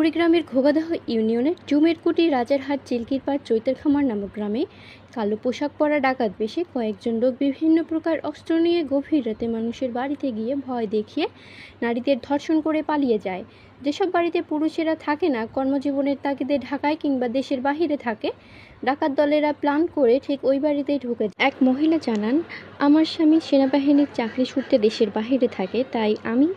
কুড়িগ্রামের ঘোগাদহ ইউনিয়নের জুমেরকুটি রাজারহাট চিলকিরপাড় চৈতারখামার নামক গ্রামে কালো পোশাক পরা ডাকাত বেশে কয়েকজন লোক বিভিন্ন প্রকার অস্ত্র নিয়ে গভীর রাতে মানুষের বাড়িতে গিয়ে ভয় দেখিয়ে নারীদের ধর্ষণ করে পালিয়ে যায় যেসব বাড়িতে পুরুষেরা থাকে না, কর্মজীবনের তাগিদে ঢাকায় কিংবা দেশের বাহিরে থাকে, ডাকাত দলেরা প্ল্যান করে ঠিক ওই বাড়িতেই ঢুকে। এক মহিলা জানান, আমার স্বামী সেনাবাহিনীর চাকরি সূত্রে দেশের বাহিরে থাকে, তাই আমি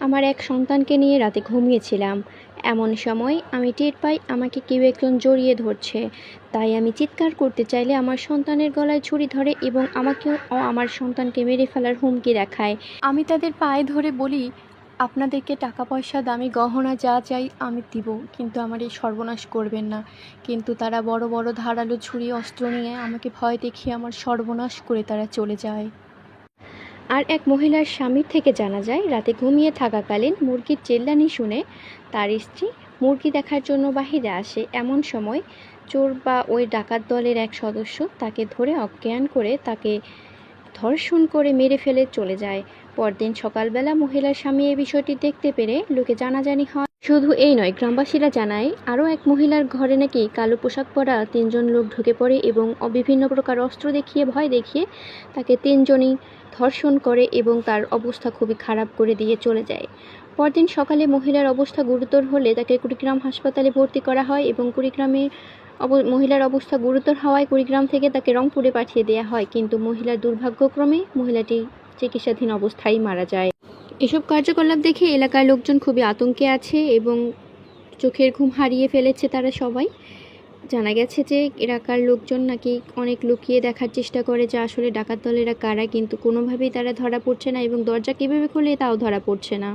আমার এক সন্তানকে নিয়ে রাতে ঘুমিয়েছিলাম। এমন সময় আমি টের পাই আমাকে কেউ একজন জড়িয়ে ধরছে। তাই আমি চিৎকার করতে চাইলে আমার সন্তানের গলায় ছুরি ধরে এবং আমাকেও ও আমার সন্তানকে মেরে ফেলার হুমকি দেখায়। আমি তাদের পায়ে ধরে বলি, আপনাদেরকে টাকা পয়সা দামি গহনা যা চাই আমি দিব, কিন্তু আমার এই সর্বনাশ করবেন না। কিন্তু তারা বড় বড় ধারালো ছুরি অস্ত্র নিয়ে আমাকে ভয় দেখিয়ে আমার সর্বনাশ করে তারা চলে যায়। আর এক মহিলার স্বামীর থেকে জানা যায়, রাতে ঘুমিয়ে থাকাকালীন মুরগির চেল্লানি শুনে তার স্ত্রী মুরগি দেখার জন্য বাহিরে আসে। এমন সময় চোর বা ওই ডাকাত দলের এক সদস্য তাকে ধরে অজ্ঞান করে তাকে ধর্ষণ করে মেরে ফেলে চলে যায়। পরদিন সকালবেলা মহিলার স্বামী এই বিষয়টি দেখতে পেরে লোকে জানাজানি হয়। শুধু এই নয়, গ্রামবাসীরা জানায়, আরও এক মহিলার ঘরে নাকি কালো পোশাক পরা তিনজন লোক ঢুকে পড়ে এবং বিভিন্ন প্রকার অস্ত্র দেখিয়ে, ভয় দেখিয়ে তাকে তিনজনই ধর্ষণ করে এবং তার অবস্থা খুবই খারাপ করে দিয়ে চলে যায়। পরদিন সকালে মহিলার অবস্থা গুরুতর হলে তাকে কুড়িগ্রাম হাসপাতালে ভর্তি করা হয় এবং কুড়িগ্রামে অব- মহিলার অবস্থা গুরুতর হওয়ায় কুড়িগ্রাম থেকে তাকে রংপুরে পাঠিয়ে দেওয়া হয়। কিন্তু মহিলার দুর্ভাগ্যক্রমে মহিলাটি চিকিৎসাধীন অবস্থায় মারা যায়। এসব কার্যকলাপ দেখে এলাকার লোকজন খুবই আতঙ্কে আছে এবং চোখের ঘুম হারিয়ে ফেলেছে তারা সবাই। জানা গেছে যে এলাকার লোকজন নাকি অনেক লুকিয়ে দেখার চেষ্টা করে যে আসলে ডাকাত দলেরা কারা, কিন্তু কোনোভাবেই তারা ধরা পড়ছে না এবং দরজা কীভাবে খুলে তাও ধরা পড়ছে না।